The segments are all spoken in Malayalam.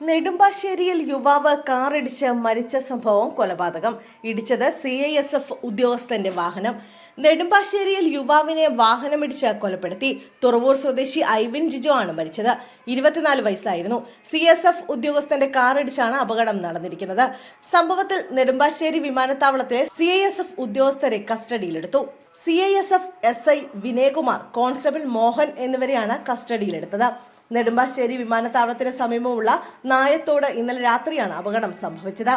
നെടുമ്പാശ്ശേരിയിൽ യുവാവ് കാറിടിച്ച് മരിച്ച സംഭവം കൊലപാതകം. ഇടിച്ചത് സി ഐ എസ് എഫ് ഉദ്യോഗസ്ഥന്റെ വാഹനം. നെടുമ്പാശ്ശേരിയിൽ യുവാവിനെ വാഹനമിടിച്ച് കൊലപ്പെടുത്തി. തുറവൂർ സ്വദേശി ഐവിൻ ജിജോ ആണ് മരിച്ചത്. ഇരുപത്തിനാല് വയസ്സായിരുന്നു. സി എസ് എഫ് ഉദ്യോഗസ്ഥന്റെ കാറിടിച്ചാണ് അപകടം നടന്നിരിക്കുന്നത്. സംഭവത്തിൽ നെടുമ്പാശ്ശേരി വിമാനത്താവളത്തിലെ സി ഐ എസ് എഫ് ഉദ്യോഗസ്ഥരെ കസ്റ്റഡിയിലെടുത്തു. C I S F S I Vinayakumar constable Mohan എന്നിവരെയാണ് കസ്റ്റഡിയിലെടുത്തത്. നെടുമ്പാശ്ശേരി വിമാനത്താവളത്തിന് സമീപമുള്ള നായത്തോട് ഇന്നലെ രാത്രിയാണ് അപകടം സംഭവിച്ചത്.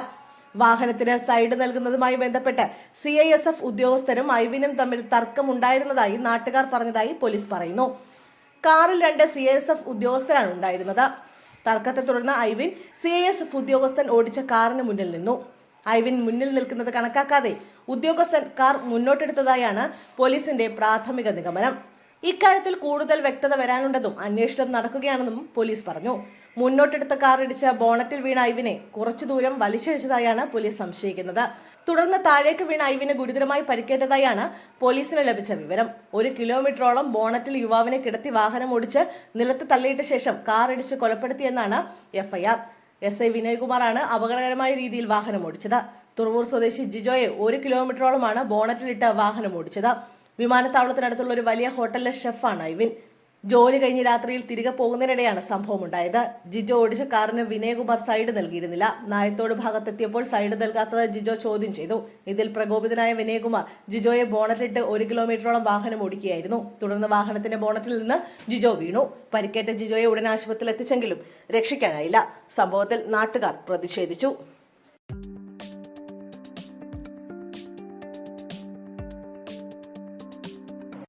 വാഹനത്തിന് സൈഡ് നൽകുന്നതുമായി ബന്ധപ്പെട്ട് സി ഐ എസ് എഫ് ഉദ്യോഗസ്ഥരും ഐവിനും തമ്മിൽ തർക്കമുണ്ടായിരുന്നതായി നാട്ടുകാർ പറഞ്ഞതായി പോലീസ് പറയുന്നു. കാറിൽ രണ്ട് സി ഐ എസ് എഫ് ഉദ്യോഗസ്ഥരാണ് ഉണ്ടായിരുന്നത്. തർക്കത്തെ തുടർന്ന് Aivin C I S F ഉദ്യോഗസ്ഥൻ ഓടിച്ച കാറിന് മുന്നിൽ നിന്നു. ഐവിൻ മുന്നിൽ നിൽക്കുന്നത് കണക്കാക്കാതെ ഉദ്യോഗസ്ഥൻ കാർ മുന്നോട്ടെടുത്തതായാണ് പോലീസിന്റെ പ്രാഥമിക നിഗമനം. ഇക്കാര്യത്തിൽ കൂടുതൽ വ്യക്തത വരാനുണ്ടെന്നും അന്വേഷണം നടക്കുകയാണെന്നും പോലീസ് പറഞ്ഞു. മുന്നോട്ടെടുത്ത കാർ ഇടിച്ച ബോണറ്റിൽ വീണ ഐവിനെ കുറച്ചു ദൂരം വലിച്ചഴിച്ചതായാണ് പോലീസ് സംശയിക്കുന്നത്. തുടർന്ന് താഴേക്ക് വീണ ഐവിന് ഗുരുതരമായി പരിക്കേറ്റതായാണ് പോലീസിന് ലഭിച്ച വിവരം. ഒരു കിലോമീറ്ററോളം ബോണറ്റിൽ യുവാവിനെ കിടത്തി വാഹനം ഓടിച്ച് നിലത്ത് തള്ളിയിട്ട ശേഷം കാർ ഇടിച്ച് കൊലപ്പെടുത്തിയെന്നാണ് എഫ്ഐആർ. എസ് ഐ വിനയ്കുമാറാണ് അപകടകരമായ രീതിയിൽ വാഹനം ഓടിച്ചത്. തുറവൂർ സ്വദേശി ജിജോയെ ഒരു കിലോമീറ്ററോളമാണ് ബോണറ്റിലിട്ട് വാഹനം ഓടിച്ചത്. വിമാനത്താവളത്തിനടുത്തുള്ള ഒരു വലിയ ഹോട്ടലിലെ ഷെഫാണ് ഐവിൻ ജോലി കഴിഞ്ഞ രാത്രിയിൽ തിരികെ പോകുന്നതിനിടെയാണ് സംഭവം ഉണ്ടായത്. ജിജോ ഓടിച്ച കാറിന് വിനയകുമാർ സൈഡ് നൽകിയിരുന്നില്ല. നായത്തോട് ഭാഗത്തെത്തിയപ്പോൾ സൈഡ് നൽകാത്തത് ജിജോ ചോദ്യം ചെയ്തു. ഇതിൽ പ്രകോപിതനായ വിനയകുമാർ ജിജോയെ ബോണറ്റിലിട്ട് ഒരു കിലോമീറ്ററോളം വാഹനം ഓടിക്കുകയായിരുന്നു. തുടർന്ന് വാഹനത്തിന്റെ ബോണറ്റിൽ നിന്ന് ജിജോ വീണു. പരിക്കേറ്റ ജിജോയെ ഉടൻ ആശുപത്രിയിൽ എത്തിച്ചെങ്കിലും രക്ഷിക്കാനായില്ല. സംഭവത്തിൽ നാട്ടുകാർ പ്രതിഷേധിച്ചു.